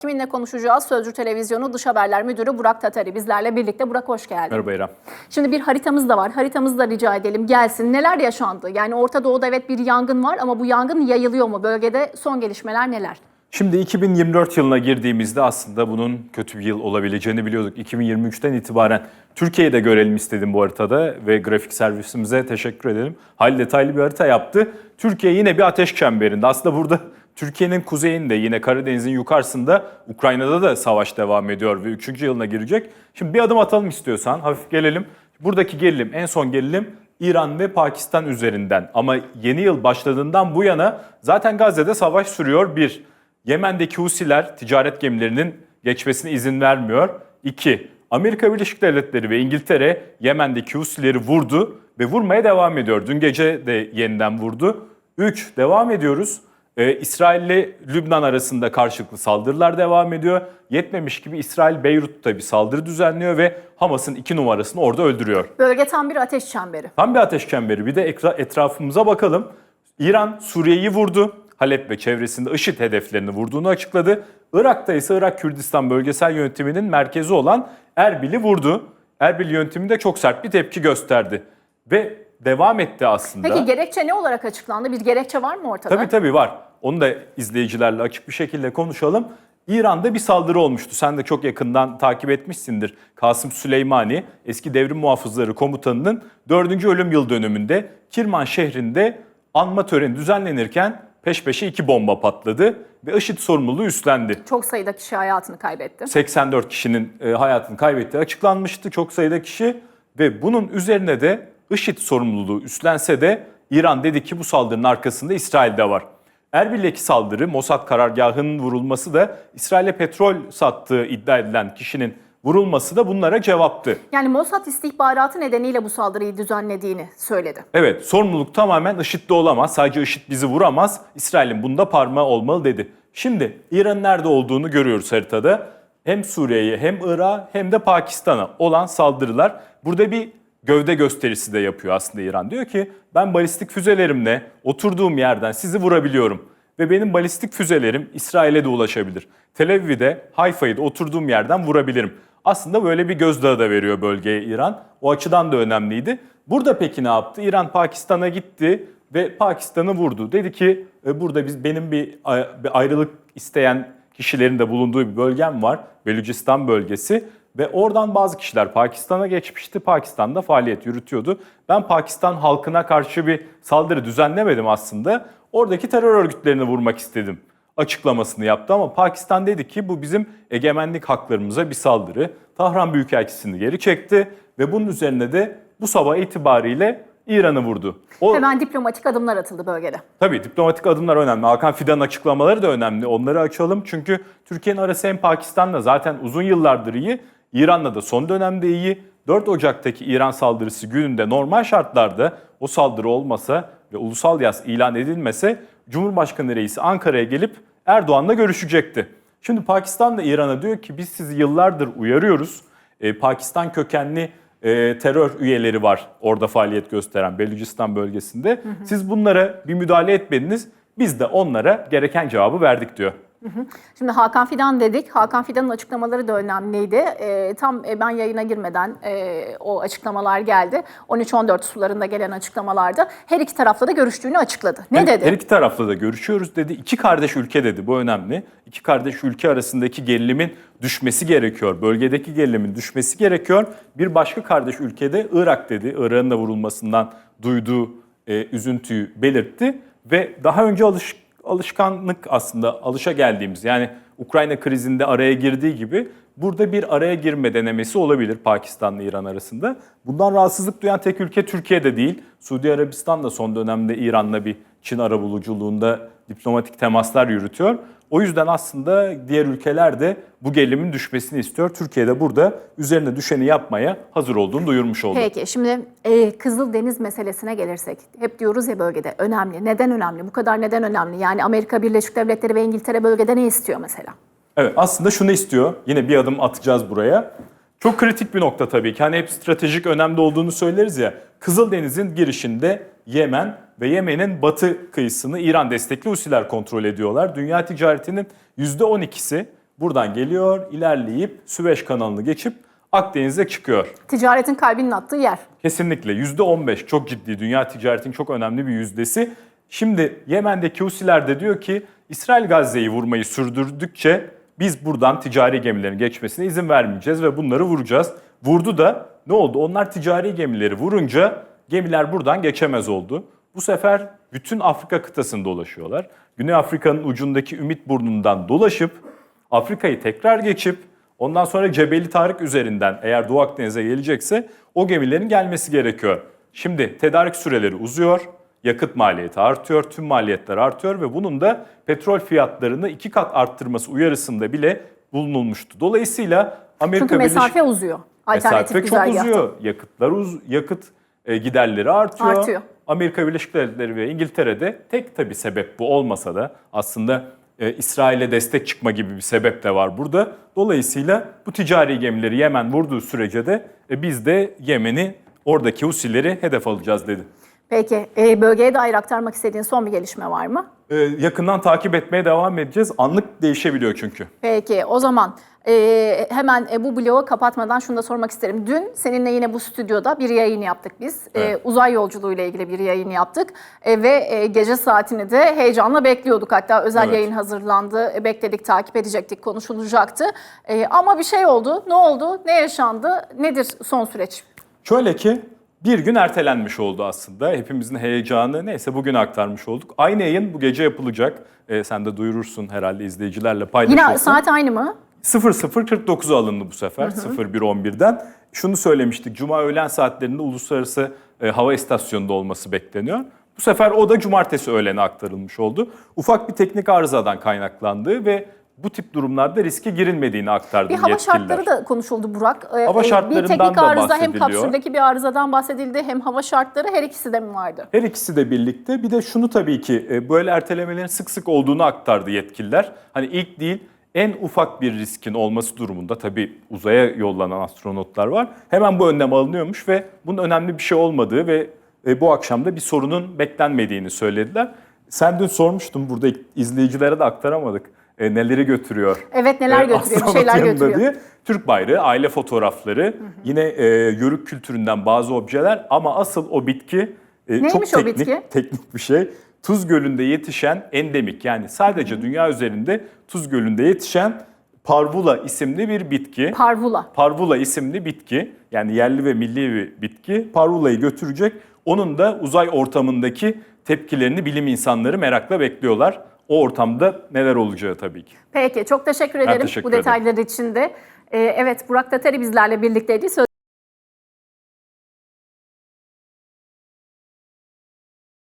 Kiminle konuşacağız? Sözcü Televizyonu Dış Haberler Müdürü Burak Tatari bizlerle birlikte. Burak hoş geldin. Merhaba İrem. Şimdi bir haritamız da var. Haritamızı da rica edelim gelsin. Neler yaşandı? Yani Orta Doğu'da evet bir yangın var ama bu yangın yayılıyor mu? Bölgede son gelişmeler neler? Şimdi 2024 yılına girdiğimizde aslında bunun kötü bir yıl olabileceğini biliyorduk. 2023'ten itibaren Türkiye'yi de görelim istedim bu haritada ve grafik servisimize teşekkür edelim. Halil detaylı bir harita yaptı. Türkiye yine bir ateş çemberinde. Aslında burada Türkiye'nin kuzeyinde yine Karadeniz'in yukarısında Ukrayna'da da savaş devam ediyor ve 3. yılına girecek. Şimdi bir adım atalım istiyorsan hafif gelelim. Buradaki gerilim en son gerilim İran ve Pakistan üzerinden ama yeni yıl başladığından bu yana zaten Gazze'de savaş sürüyor bir. Yemen'deki Husiler ticaret gemilerinin geçmesine izin vermiyor. 2. Amerika Birleşik Devletleri ve İngiltere Yemen'deki Husileri vurdu ve vurmaya devam ediyor. Dün gece de yeniden vurdu. 3. Devam ediyoruz. Ee, İsrail ile Lübnan arasında karşılıklı saldırılar devam ediyor. Yetmemiş gibi İsrail Beyrut'ta bir saldırı düzenliyor ve Hamas'ın iki numarasını orada öldürüyor. Bölge tam bir ateş çemberi. Tam bir ateş çemberi. Bir de etrafımıza bakalım. İran Suriye'yi vurdu. Halep ve çevresinde IŞİD hedeflerini vurduğunu açıkladı. Irak'ta ise Irak Kürdistan Bölgesel Yönetimi'nin merkezi olan Erbil'i vurdu. Erbil yönetimi de çok sert bir tepki gösterdi. Ve devam etti aslında. Peki gerekçe ne olarak açıklandı? Bir gerekçe var mı ortada? Tabii tabii var. Onu da izleyicilerle açık bir şekilde konuşalım. İran'da bir saldırı olmuştu. Sen de çok yakından takip etmişsindir. Kasım Süleymani, eski devrim muhafızları komutanının 4. ölüm yıl dönümünde Kirman şehrinde anma töreni düzenlenirken peş peşe iki bomba patladı ve IŞİD sorumluluğu üstlendi. Çok sayıda kişi hayatını kaybetti. 84 kişinin e, hayatını kaybettiği açıklanmıştı. Çok sayıda kişi ve bunun üzerine de IŞİD sorumluluğu üstlense de İran dedi ki bu saldırının arkasında İsrail'de var. Erbil'deki saldırı Mossad karargahının vurulması da İsrail'e petrol sattığı iddia edilen kişinin vurulması da bunlara cevaptı. Yani Mossad istihbaratı nedeniyle bu saldırıyı düzenlediğini söyledi. Evet sorumluluk tamamen IŞİD'de olamaz. Sadece IŞİD bizi vuramaz. İsrail'in bunda parmağı olmalı dedi. Şimdi İran'ın nerede olduğunu görüyoruz haritada. Hem Suriye'ye hem Irak'a hem de Pakistan'a olan saldırılar. Burada bir gövde gösterisi de yapıyor aslında İran. Diyor ki ben balistik füzelerimle oturduğum yerden sizi vurabiliyorum. Ve benim balistik füzelerim İsrail'e de ulaşabilir. Tel Aviv'i Hayfa'yı da oturduğum yerden vurabilirim. Aslında böyle bir gözdağı da veriyor bölgeye İran. O açıdan da önemliydi. Burada peki ne yaptı? İran Pakistan'a gitti ve Pakistan'ı vurdu. Dedi ki "E, burada biz benim bir, bir ayrılık isteyen kişilerin de bulunduğu bir bölgem var. Belucistan bölgesi. Ve oradan bazı kişiler Pakistan'a geçmişti. Pakistan'da faaliyet yürütüyordu. Ben Pakistan halkına karşı bir saldırı düzenlemedim aslında. Oradaki terör örgütlerini vurmak istedim açıklamasını yaptı ama Pakistan dedi ki bu bizim egemenlik haklarımıza bir saldırı. Tahran Büyükelçisini geri çekti ve bunun üzerine de bu sabah itibariyle İran'ı vurdu. O, Hemen diplomatik adımlar atıldı bölgede. Tabii diplomatik adımlar önemli. Hakan Fidan'ın açıklamaları da önemli. Onları açalım çünkü Türkiye'nin arası hem Pakistan'la zaten uzun yıllardır iyi, İran'la da son dönemde iyi. 4 Ocak'taki İran saldırısı gününde normal şartlarda o saldırı olmasa ve ulusal yas ilan edilmese Cumhurbaşkanı reisi Ankara'ya gelip Erdoğan'la görüşecekti. Şimdi Pakistan da İran'a diyor ki biz sizi yıllardır uyarıyoruz. Ee, Pakistan kökenli e, terör üyeleri var orada faaliyet gösteren Belucistan bölgesinde. Siz bunlara bir müdahale etmediniz. Biz de onlara gereken cevabı verdik diyor. Şimdi Hakan Fidan dedik. Hakan Fidan'ın açıklamaları da önemliydi. Ee, tam e, ben yayına girmeden e, o açıklamalar geldi. 13-14 sularında gelen açıklamalarda her iki tarafla da görüştüğünü açıkladı. Ne Her- dedi? Her iki tarafla da görüşüyoruz dedi. İki kardeş ülke dedi. Bu önemli. İki kardeş ülke arasındaki gerilimin düşmesi gerekiyor. Bölgedeki gerilimin düşmesi gerekiyor. Bir başka kardeş ülkede Irak dedi. Irak'ın da vurulmasından duyduğu e, üzüntüyü belirtti. Ve daha önce alış, alışkanlık aslında alışa geldiğimiz yani Ukrayna krizinde araya girdiği gibi burada bir araya girme denemesi olabilir Pakistan'la İran arasında. Bundan rahatsızlık duyan tek ülke Türkiye'de değil. Suudi Arabistan da son dönemde İran'la bir Çin arabuluculuğunda diplomatik temaslar yürütüyor. O yüzden aslında diğer ülkeler de bu gerilimin düşmesini istiyor. Türkiye de burada üzerine düşeni yapmaya hazır olduğunu duyurmuş oldu. Peki şimdi e, Kızıldeniz meselesine gelirsek. Hep diyoruz ya bölgede önemli. Neden önemli? Bu kadar neden önemli? Yani Amerika Birleşik Devletleri ve İngiltere bölgede ne istiyor mesela? Evet aslında şunu istiyor. Yine bir adım atacağız buraya. Çok kritik bir nokta tabii ki. Hani hep stratejik önemli olduğunu söyleriz ya. Kızıldeniz'in girişinde Yemen ve Yemen'in batı kıyısını İran destekli Husiler kontrol ediyorlar. Dünya ticaretinin %12'si buradan geliyor, ilerleyip Süveyş kanalını geçip Akdeniz'e çıkıyor. Ticaretin kalbinin attığı yer. Kesinlikle %15 çok ciddi dünya ticaretinin çok önemli bir yüzdesi. Şimdi Yemen'deki Husiler de diyor ki İsrail Gazze'yi vurmayı sürdürdükçe biz buradan ticari gemilerin geçmesine izin vermeyeceğiz ve bunları vuracağız. Vurdu da ne oldu? Onlar ticari gemileri vurunca gemiler buradan geçemez oldu. Bu sefer bütün Afrika kıtasını dolaşıyorlar. Güney Afrika'nın ucundaki Ümit Burnu'ndan dolaşıp Afrika'yı tekrar geçip ondan sonra Cebeli Tarık üzerinden eğer Doğu Akdeniz'e gelecekse o gemilerin gelmesi gerekiyor. Şimdi tedarik süreleri uzuyor, yakıt maliyeti artıyor, tüm maliyetler artıyor ve bunun da petrol fiyatlarını iki kat arttırması uyarısında bile bulunulmuştu. Dolayısıyla Amerika Çünkü mesafe Birleşik uzuyor. Alternatif mesafe çok uzuyor. Yakıtlar uz yakıt e, giderleri artıyor. Artıyor. Amerika Birleşik Devletleri ve İngiltere'de tek tabi sebep bu olmasa da aslında e, İsrail'e destek çıkma gibi bir sebep de var burada. Dolayısıyla bu ticari gemileri Yemen vurduğu sürece de e, biz de Yemen'i oradaki Husileri hedef alacağız dedi. Peki e, bölgeye dair aktarmak istediğin son bir gelişme var mı? E, yakından takip etmeye devam edeceğiz. Anlık değişebiliyor çünkü. Peki o zaman e, hemen e, bu bloğu kapatmadan şunu da sormak isterim. Dün seninle yine bu stüdyoda bir yayın yaptık biz. E, Evet. uzay yolculuğu ile ilgili bir yayın yaptık. E, ve e, gece saatini de heyecanla bekliyorduk. Hatta özel Evet. yayın hazırlandı. E, bekledik, takip edecektik, konuşulacaktı. E, ama bir şey oldu. Ne oldu? Ne yaşandı? Nedir son süreç? Şöyle ki bir gün ertelenmiş oldu aslında. Hepimizin heyecanı neyse bugün aktarmış olduk. Aynı yayın bu gece yapılacak. Ee, sen de duyurursun herhalde izleyicilerle paylaşırsın. Yine saat aynı mı? 00.49'a alındı bu sefer 01.11'den. Şunu söylemiştik Cuma öğlen saatlerinde Uluslararası e, Hava İstasyonu'nda olması bekleniyor. Bu sefer o da cumartesi öğlene aktarılmış oldu. Ufak bir teknik arızadan kaynaklandığı ve bu tip durumlarda riske girilmediğini aktardı Bir hava yetkililer. şartları da konuşuldu Burak. Ee, Hava e, şartlarından Bir teknik arıza hem kapsüldeki bir arızadan bahsedildi hem hava şartları her ikisi de mi vardı? Her ikisi de birlikte. Bir de şunu tabii ki böyle ertelemelerin sık sık olduğunu aktardı yetkililer. Hani ilk değil en ufak bir riskin olması durumunda tabii uzaya yollanan astronotlar var. Hemen bu önlem alınıyormuş ve bunun önemli bir şey olmadığı ve e, bu akşam da bir sorunun beklenmediğini söylediler. Sen dün sormuştun burada izleyicilere de aktaramadık. E, neleri götürüyor? Evet neler e, götürüyor, bir şeyler götürüyor. diye. Türk bayrağı, aile fotoğrafları, yine e, yörük kültüründen bazı objeler ama asıl o bitki e, Neymiş çok teknik, bitki? teknik bir şey. Tuz Gölü'nde yetişen endemik yani sadece dünya üzerinde Tuz Gölü'nde yetişen parvula isimli bir bitki. Parvula. Parvula isimli bitki yani yerli ve milli bir bitki. Parvula'yı götürecek. Onun da uzay ortamındaki tepkilerini bilim insanları merakla bekliyorlar. O ortamda neler olacağı tabii ki. Peki çok teşekkür ederim teşekkür bu ederim. detaylar için de. Ee, evet Burak Tatari bizlerle birlikteydi. Söz